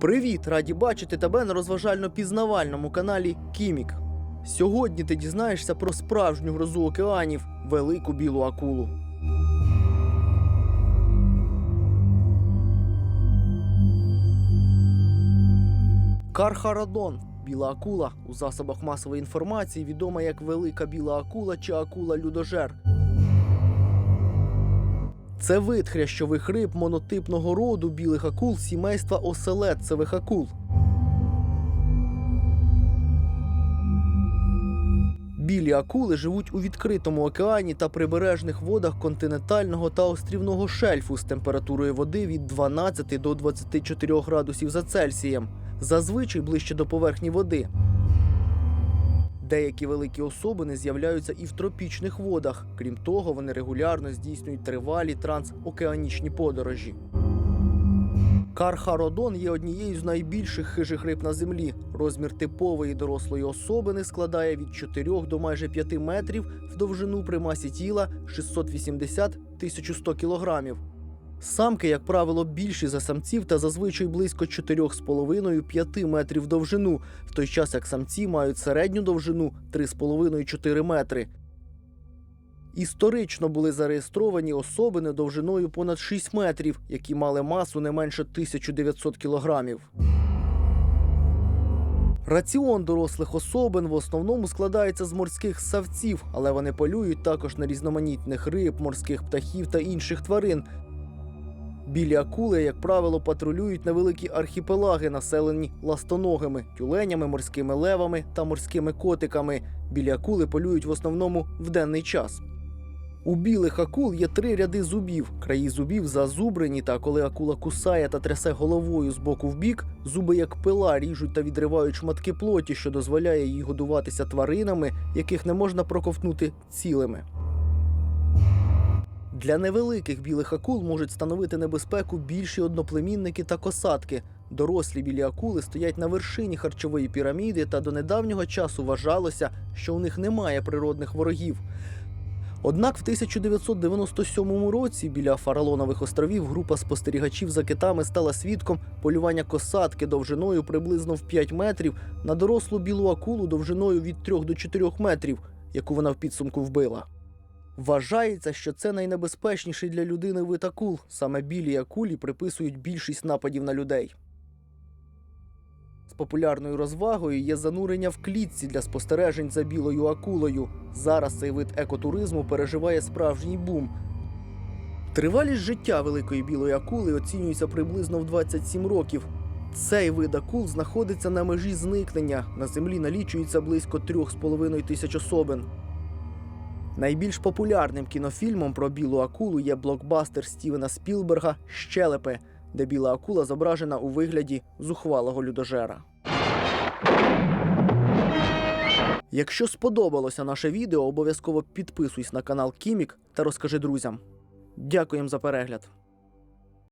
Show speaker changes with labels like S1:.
S1: Привіт! Раді бачити тебе на розважально-пізнавальному каналі Кімік. Сьогодні ти дізнаєшся про справжню грозу океанів велику білу акулу. Кархарадон біла акула у засобах масової інформації відома як велика біла акула чи акула людожер. Це вид хрящових риб монотипного роду білих акул сімейства оселедцевих акул. Білі акули живуть у відкритому океані та прибережних водах континентального та острівного шельфу з температурою води від 12 до 24 градусів за Цельсієм, зазвичай ближче до поверхні води. Деякі великі особини з'являються і в тропічних водах. Крім того, вони регулярно здійснюють тривалі трансокеанічні подорожі. Кархародон є однією з найбільших хижих риб на землі. Розмір типової дорослої особини складає від 4 до майже 5 метрів в довжину при масі тіла 680-1100 кілограмів. Самки, як правило, більші за самців та зазвичай близько 4,5-5 метрів довжину, в той час як самці мають середню довжину 3,5-4 метри. Історично були зареєстровані особини довжиною понад 6 метрів, які мали масу не менше 1900 кілограмів. Раціон дорослих особин в основному складається з морських савців, але вони полюють також на різноманітних риб, морських птахів та інших тварин. Білі акули, як правило, патрулюють невеликі архіпелаги, населені ластоногими, тюленями, морськими левами та морськими котиками. Білі акули полюють в основному в денний час. У білих акул є три ряди зубів. Краї зубів зазубрені, та коли акула кусає та трясе головою з боку в бік, зуби як пила ріжуть та відривають шматки плоті, що дозволяє їй годуватися тваринами, яких не можна проковтнути цілими. Для невеликих білих акул можуть становити небезпеку більші одноплемінники та косатки. Дорослі білі акули стоять на вершині харчової піраміди, та до недавнього часу вважалося, що у них немає природних ворогів. Однак в 1997 році біля Фаралонових островів група спостерігачів за китами стала свідком полювання косатки довжиною приблизно в 5 метрів на дорослу білу акулу довжиною від 3 до 4 метрів, яку вона в підсумку вбила. Вважається, що це найнебезпечніший для людини вид акул. Саме білі акулі приписують більшість нападів на людей. З популярною розвагою є занурення в клітці для спостережень за білою акулою. Зараз цей вид екотуризму переживає справжній бум. Тривалість життя великої білої акули оцінюється приблизно в 27 років. Цей вид акул знаходиться на межі зникнення. На землі налічується близько 3,5 тисяч особин. Найбільш популярним кінофільмом про білу акулу є блокбастер Стівена Спілберга Щелепи, де біла акула зображена у вигляді зухвалого людожера. Якщо сподобалося наше відео, обов'язково підписуйся на канал Кімік та розкажи друзям. Дякуємо за перегляд.